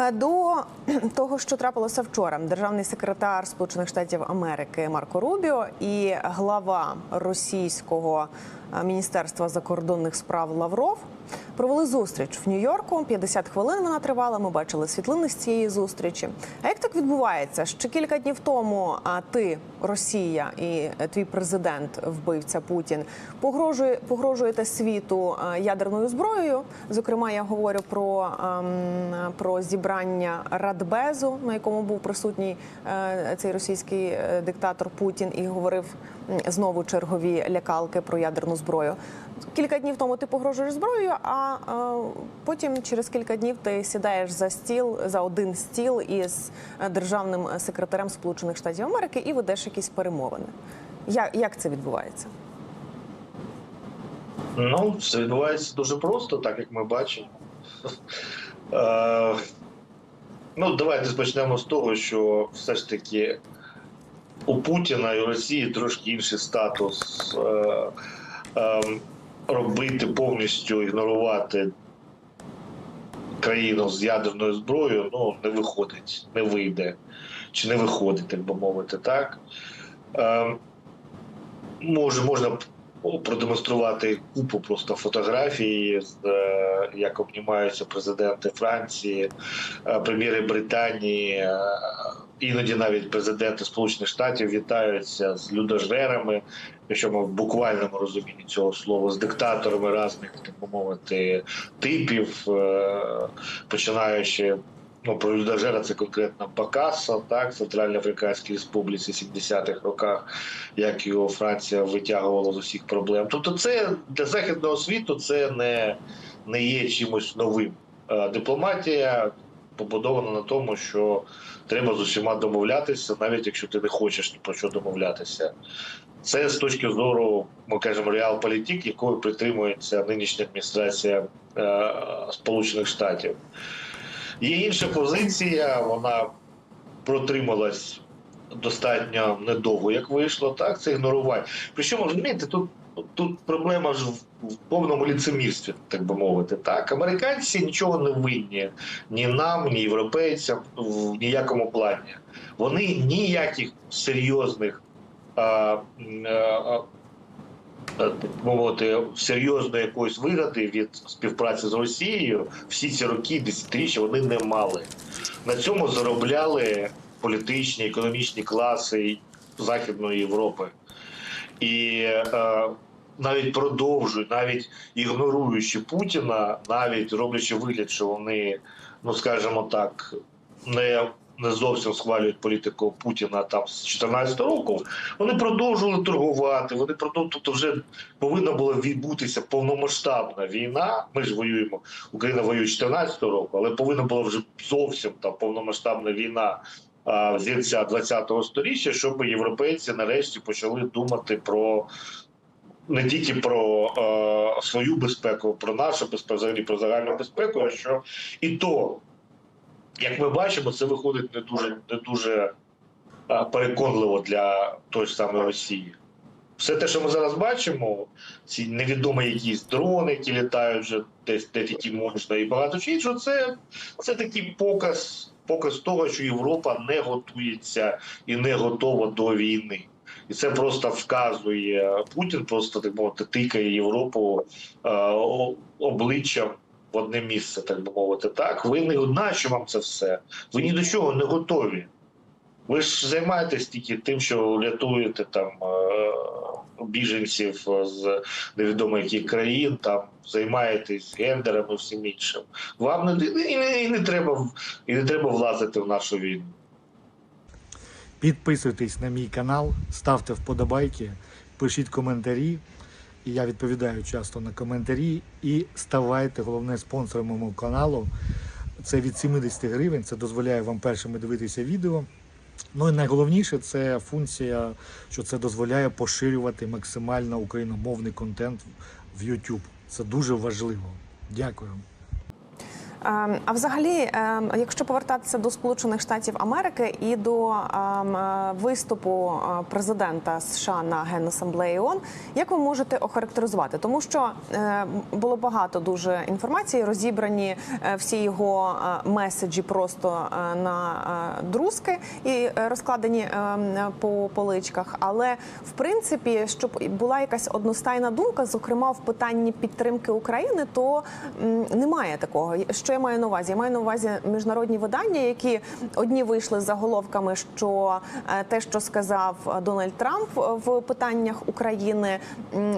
Е, До того, що трапилося вчора, державний секретар Сполучених Штатів Америки Марко Рубіо і глава російського міністерства закордонних справ Лавров провели зустріч в Нью-Йорку. 50 хвилин вона тривала. Ми бачили світлини з цієї зустрічі. А як так відбувається? Ще кілька днів тому ти, Росія і е, твій президент, вбивця Путін, погрожує погрожуєте світу ядерною зброєю. Зокрема, я говорю про, про зібрання Радбезу, на якому був присутній е, цей російський е, диктатор Путін, і говорив знову чергові лякалки про ядерну зброю. Кілька днів тому ти погрожуєш зброєю, а е, потім через кілька днів ти сідаєш за стіл за один стіл із е, державним секретарем Сполучених Штатів Америки і ведеш якісь перемовини. Як, як це відбувається? Ну, все відбувається дуже просто, так як ми бачимо. Е, ну, давайте почнемо з того, що все ж таки у Путіна і у Росії трошки інший статус. Е, е, робити повністю ігнорувати країну з ядерною зброєю ну, не виходить, не вийде. Чи не виходить, так би мовити, так? Е, може, можна продемонструвати купу просто фотографій, е, як обнімаються президенти Франції, е, прем'єри Британії, е, іноді навіть президенти Сполучених Штатів вітаються з людожерами, причому в буквальному розумінні цього слова, з диктаторами різних, так мовити, типів, е, починаючи. Ну, про людожера це конкретно Бакаса, так, Центральноафриканській Республіці 70-х роках, як його Франція витягувала з усіх проблем. Тобто, це для західного світу це не, не є чимось новим. Е, Дипломатія побудована на тому, що треба з усіма домовлятися, навіть якщо ти не хочеш про що домовлятися. Це з точки зору, ми кажемо, реалполітик, якою притримується нинішня адміністрація е, Сполучених Штатів. Є інша позиція, вона протрималась достатньо недовго, як вийшло, так це ігнорування. Причому розумієте, тут, тут проблема ж в, повному ліцемірстві, так би мовити. Так, американці нічого не винні ні нам, ні європейцям в ніякому плані. Вони ніяких серйозних. А, а, так мовити, серйозної якоїсь вигоди від співпраці з Росією всі ці роки, десятиріччя вони не мали. На цьому заробляли політичні, економічні класи Західної Європи. І е, навіть продовжують, навіть ігноруючи Путіна, навіть роблячи вигляд, що вони, ну скажімо так, не не зовсім схвалюють політику Путіна там з 14 року. Вони продовжували торгувати. Вони продовжували, тобто вже повинна була відбутися повномасштабна війна. Ми ж воюємо. Україна воює з 14 року, але повинна була вже зовсім там повномасштабна війна. З кінця 20-го сторіччя, щоб європейці нарешті почали думати про не тільки про е, свою безпеку, про нашу безпеку, взагалі про загальну безпеку, а що і то як ми бачимо, це виходить не дуже не дуже а, переконливо для тої ж самої Росії. Все те, що ми зараз бачимо, ці невідомі якісь дрони, які літають вже десь де тільки можна, і багато чого іншого, це, це такий показ, показ того, що Європа не готується і не готова до війни. І це просто вказує Путін, просто так мовити, тикає Європу е, обличчям в одне місце, так би мовити. Так, ви не нащо вам це все? Ви ні до чого не готові. Ви ж займаєтесь тільки тим, що рятуєте там е, біженців з невідомо яких країн, там займаєтесь гендерами, всім іншим. Вам не і не, і не треба і не треба влазити в нашу війну. Підписуйтесь на мій канал, ставте вподобайки, пишіть коментарі. Я відповідаю часто на коментарі. І ставайте головне спонсором мого каналу. Це від 70 гривень. Це дозволяє вам першими дивитися відео. Ну і найголовніше це функція, що це дозволяє поширювати максимально україномовний контент в YouTube. Це дуже важливо. Дякую. Ем, А взагалі, ем, якщо повертатися до Сполучених Штатів Америки і до ем, е, виступу е, президента США на Генасамблеї ООН, як ви можете охарактеризувати? Тому що е, було багато дуже інформації, розібрані всі його меседжі просто на друзки і розкладені по поличках. Але в принципі, щоб була якась одностайна думка, зокрема в питанні підтримки України, то немає такого. Що я маю на увазі? Я маю на увазі міжнародні видання, які одні вийшли з заголовками, що е, те, що сказав Дональд Трамп в питаннях України,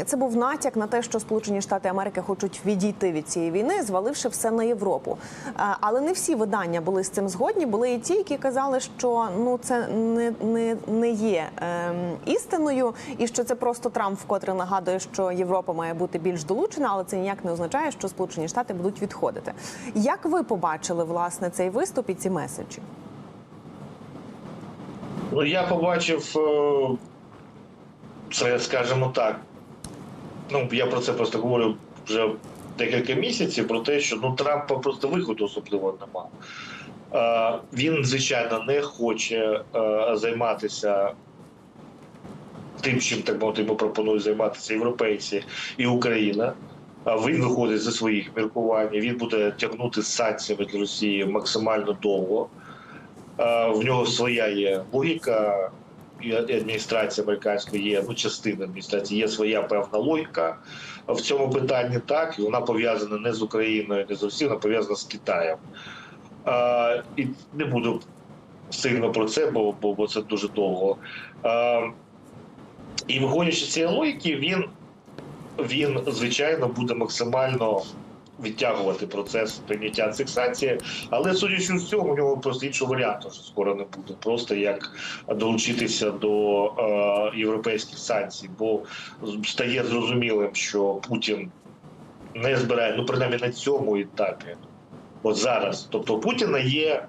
це був натяк на те, що Сполучені Штати Америки хочуть відійти від цієї війни, зваливши все на Європу. Е, Але не всі видання були з цим згодні. Були і ті, які казали, що ну це не, не, не є ем, істиною, і що це просто Трамп вкотре нагадує, що Європа має бути більш долучена, але це ніяк не означає, що Сполучені Штати будуть відходити. Як ви побачили власне цей виступ і ці меседжі? Ну, я побачив е, це, скажімо так. Ну, я про це просто говорю вже декілька місяців, про те, що ну, Трампа просто виходу особливо нема. Е, він, звичайно, не хоче е, займатися тим, чим так мовити, пропонують займатися європейці і Україна. Він виходить зі своїх міркувань. Він буде тягнути санкціями для Росії максимально довго. В нього своя є логіка, і адміністрація американської є, ну, частина адміністрації є своя певна логіка в цьому питанні, так, і вона пов'язана не з Україною, не з Росією, вона пов'язана з Китаєм. І не буду сильно про це, бо, бо, це дуже довго. І виходячи з цієї логіки, він, він, звичайно, буде максимально відтягувати процес прийняття цих санкцій, але судячи з цього, у нього просто іншого варіанту вже скоро не буде. Просто як долучитися до е, європейських санкцій, бо стає зрозумілим, що Путін не збирає, ну принаймні на цьому етапі. От зараз. Тобто Путіна є.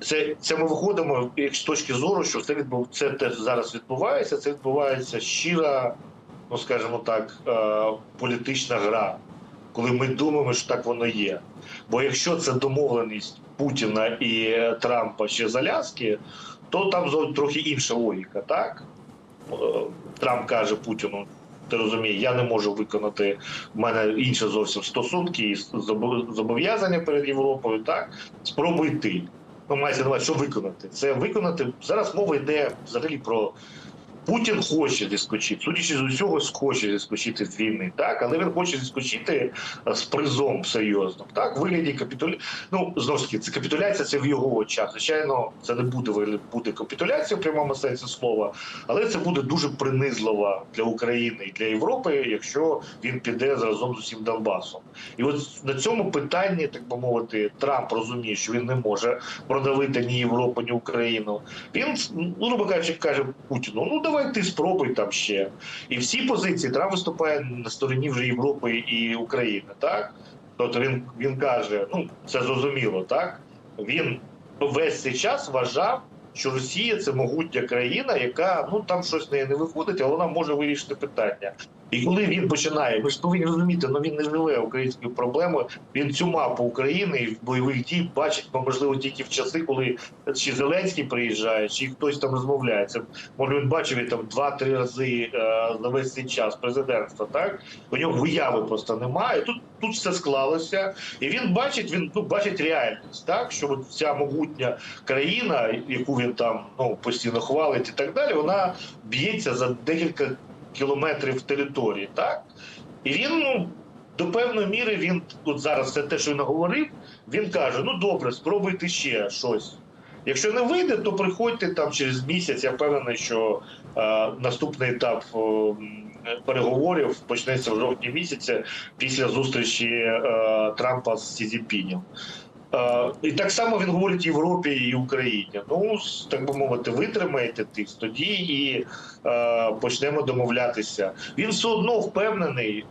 Це, це ми виходимо як з точки зору, що це відбув це те зараз відбувається. Це відбувається щира, ну скажімо так, е, політична гра коли ми думаємо, що так воно є. Бо якщо це домовленість Путіна і Трампа ще з Аляски, то там зовсім трохи інша логіка, так? Е, Трамп каже Путіну. Ти розумієш, я не можу виконати в мене інші зовсім стосунки і зобов'язання перед Європою. Так спробуй ти. Ну, мається на що виконати. Це виконати зараз. Мова йде взагалі про Путін хоче зіскочити, судячи з усього, хоче зіскочити з війни, так, але він хоче зіскочити е, з призом серйозним. Так, вигляді капітулі... Ну, знову ж таки, це капітуляція це в його очах. Звичайно, це не буде бути капітуляцією в прямому сенсі слова, але це буде дуже принизливо для України і для Європи, якщо він піде разом з усім Донбасом. І от на цьому питанні, так би мовити, Трамп розуміє, що він не може продавити ні Європу, ні Україну. Він, ну, кажучи, каже Путіну: ну давай ти спробуй там ще. І всі позиції Трамп виступає на стороні вже Європи і України. Так, тобто він, він каже: ну це зрозуміло, так він весь цей час вважав. Що Росія це могутня країна, яка ну там щось не, не виходить, але вона може вирішити питання. І коли він починає, ви ж повинні розуміти, ну він не живе українською проблемою. Він цю мапу України і бойових дій бачить, ну, можливо, тільки в часи, коли чи Зеленський приїжджає, чи хтось там розмовляє. Це може він бачив там два-три рази е, за весь цей час президентства. Так у нього вияви просто немає. Тут тут все склалося, і він бачить, він ну, бачить реальність, так що от ця могутня країна, яку він там ну постійно хвалить, і так далі, вона б'ється за декілька кілометрів території, так і він ну. До певної міри він от зараз це те, що він говорив. Він каже: ну добре, спробуйте ще щось. Якщо не вийде, то приходьте там через місяць. Я впевнений, що е, наступний етап е, переговорів почнеться в жовтні місяці після зустрічі е, Трампа з Сізіпінем. І так само він говорить Європі і Україні. Ну, так би мовити, витримаєте тих тоді і е, почнемо домовлятися. Він все одно впевнений.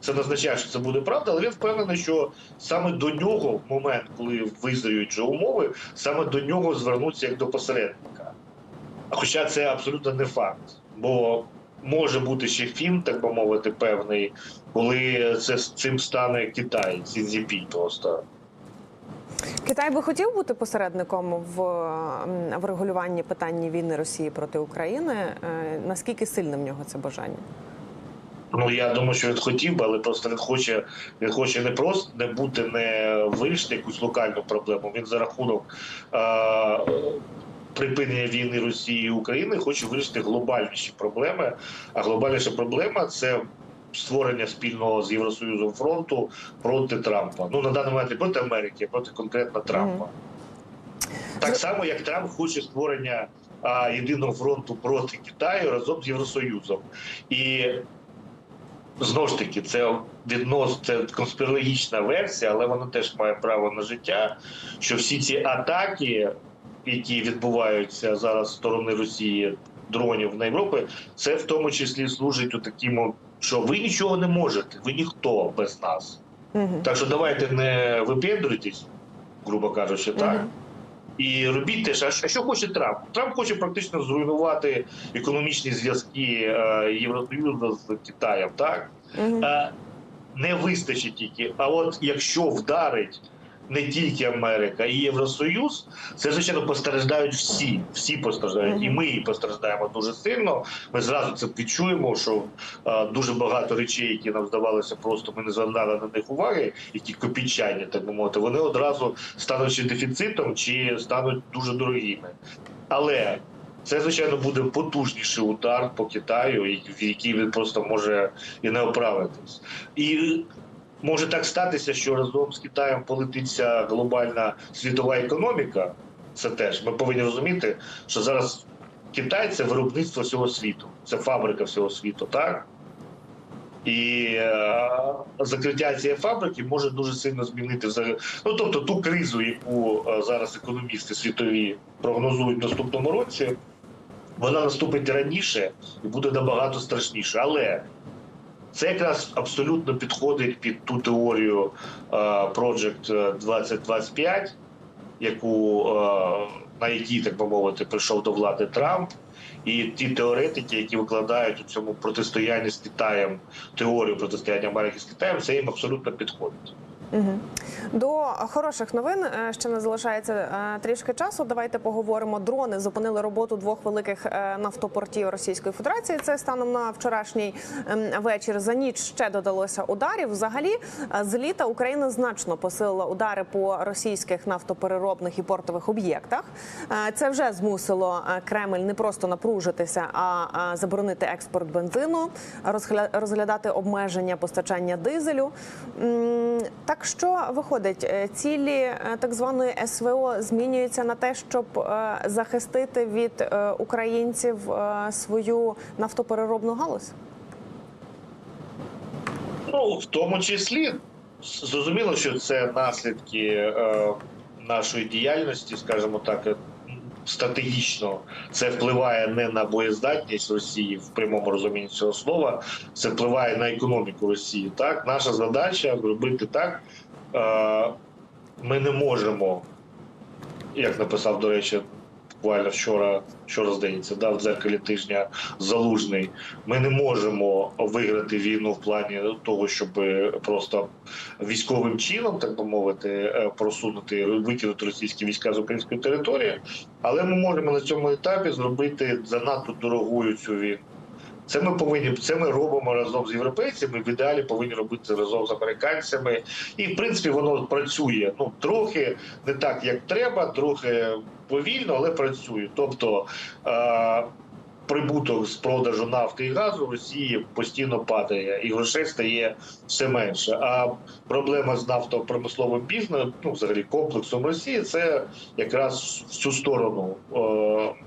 Це не означає, що це буде правда, але він впевнений, що саме до нього, в момент, коли визрають вже умови, саме до нього звернуться як до посередника. Хоча це абсолютно не факт, бо може бути ще фільм, так би мовити, певний, коли це цим стане Китай, Цзіньпінь просто. Китай би хотів бути посередником в, в регулюванні питання війни Росії проти України. Е, Наскільки сильне в нього це бажання? Ну я думаю, що він хотів би, але просто він хоче, він хоче не просто не бути, не вирішити якусь локальну проблему. Він за рахунок е, припинення війни Росії і України хоче вирішити глобальніші проблеми. А глобальніша проблема це створення спільного з Євросоюзом фронту проти Трампа. Ну на даний момент не проти Америки, а проти конкретно Трампа. Так само, як Трамп хоче створення а, єдиного фронту проти Китаю разом з Євросоюзом. І знову ж таки, це віднос, це конспірологічна версія, але вона теж має право на життя. Що всі ці атаки, які відбуваються зараз з сторони Росії, дронів на Європу, це в тому числі служить у такому, що ви нічого не можете, ви ніхто без нас. Угу. Так що давайте не випендрюйтесь, грубо кажучи, так. Мгм. І робіть теж. А що- а що хоче Трамп? Трамп хоче практично зруйнувати економічні зв'язки е, Євросоюзу з Китаєм. Так Угу. не вистачить тільки. А от якщо вдарить не тільки Америка і Євросоюз, це звичайно постраждають всі. Всі постраждають, і ми постраждаємо дуже сильно. Ми зразу це відчуємо, що е, дуже багато речей, які нам здавалося, просто ми не звертали на них уваги, які копійчані, так би мовити, вони одразу стануть чи дефіцитом, чи стануть дуже дорогими. Але це, звичайно, буде потужніший удар по Китаю, в який він просто може і не оправитись. І може так статися, що разом з Китаєм полетиться глобальна світова економіка. Це теж ми повинні розуміти, що зараз Китай це виробництво всього світу, це фабрика всього світу, так? І е, закриття цієї фабрики може дуже сильно змінити. Ну тобто ту кризу, яку е, зараз економісти світові прогнозують в наступному році, вона наступить раніше і буде набагато страшніше. Але це якраз абсолютно підходить під ту теорію е, Project 2025, яку е, на якій, так би мовити, прийшов до влади Трамп. І ті теоретики, які викладають у цьому протистоянні з Китаєм, теорію протистояння Америки з Китаєм, це їм абсолютно підходить. До хороших новин е, ще не залишається е, трішки часу. Давайте поговоримо. Дрони зупинили роботу двох великих е, нафтопортів Російської Федерації. Це станом на вчорашній ем, вечір. За ніч ще додалося ударів. Взагалі, з літа Україна значно посилила удари по російських нафтопереробних і портових об'єктах. Це вже змусило Кремль не просто напружитися, а заборонити експорт бензину, розгля- розглядати обмеження постачання дизелю. М, Так що виходить, е, цілі е, так званої СВО змінюються на те, щоб е, захистити від українців свою нафтопереробну галузь. Ну, в тому числі зрозуміло, що це наслідки нашої діяльності, скажімо так, стратегічно. Це впливає не на боєздатність Росії в прямому розумінні цього слова, це впливає на економіку Росії. Так, наша задача зробити так. Е, ми не можемо, як написав, до речі, буквально вчора, вчора здається, да, в дзеркалі тижня залужний. Ми не можемо виграти війну в плані того, щоб просто військовим чином, так би мовити, е, просунути, викинути російські війська з української території, але ми можемо на цьому етапі зробити занадто дорогою цю війну. Це ми повинні це ми робимо разом з європейцями. В ідеалі повинні робити разом з американцями. І в принципі воно працює. Ну трохи не так, як треба, трохи повільно, але працює. Тобто е- прибуток з продажу нафти і газу в Росії постійно падає, і грошей стає все менше. А проблема з нафтопромисловим бізнесом, ну взагалі комплексом Росії, це якраз в цю сторону. Е-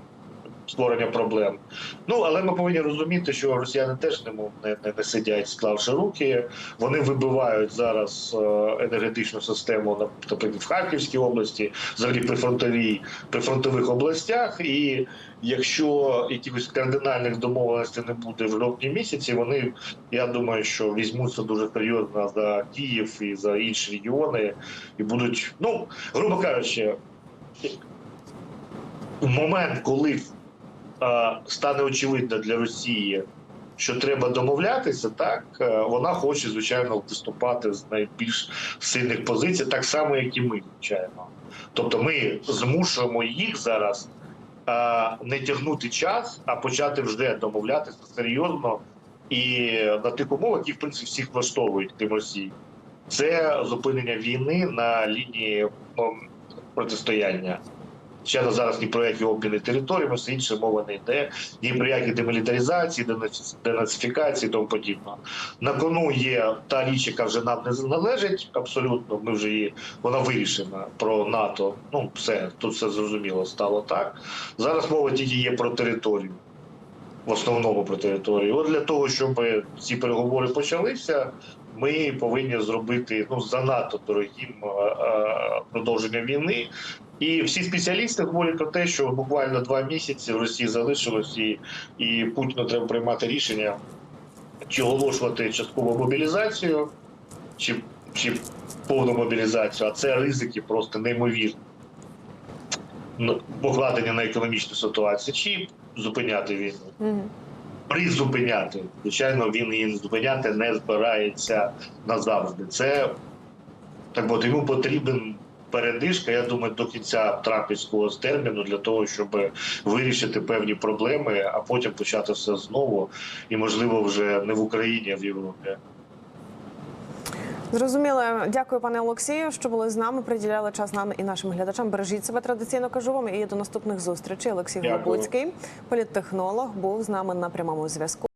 Створення проблем. Ну але ми повинні розуміти, що росіяни теж не, не, не, не сидять, склавши руки. Вони вибивають зараз е, енергетичну систему наприклад, в Харківській області, взагалі при фронтовій при фронтових областях. І якщо якихось кардинальних домовленостей не буде в жовтні місяці, вони я думаю, що візьмуться дуже серйозно за Київ і за інші регіони, і будуть, ну грубо кажучи, момент, коли стане очевидно для Росії, що треба домовлятися, так е, вона хоче, звичайно, виступати з найбільш сильних позицій, так само, як і ми, звичайно. Тобто ми змушуємо їх зараз а, не тягнути час, а почати вже домовлятися серйозно і на тих умовах, які в принципі всіх влаштовують крім Росії. Це зупинення війни на лінії протистояння. Ще на зараз ні про які обміни територіями, все інше мова не йде, ні про які демілітаризації, денацифікації і тому подібного. На кону є та річ, яка вже нам не належить абсолютно. Ми вже її вона вирішена про НАТО. Ну все тут все зрозуміло стало так. Зараз мова тільки є про територію. В основному про територію. От для того, щоб ці переговори почалися, ми повинні зробити ну занадто дорогим продовження війни. І всі спеціалісти говорять про те, що буквально два місяці в Росії залишилось, і, і Путіну треба приймати рішення, чи оголошувати часткову мобілізацію, чи, чи повну мобілізацію. А це ризики просто неймовірні. Ну, покладені на економічну ситуацію, чи зупиняти війну призупиняти. Звичайно, він її зупиняти не збирається назавжди. Це так от йому потрібен передишка, я думаю, до кінця трампівського терміну для того, щоб вирішити певні проблеми, а потім почати все знову. І, можливо, вже не в Україні, а в Європі. Зрозуміло. Дякую, пане Олексію, що були з нами. Приділяли час нам і нашим глядачам. Бережіть себе традиційно кажу вам. І до наступних зустрічей. Олексій Дякую. Голобуцький, політтехнолог, був з нами на прямому зв'язку.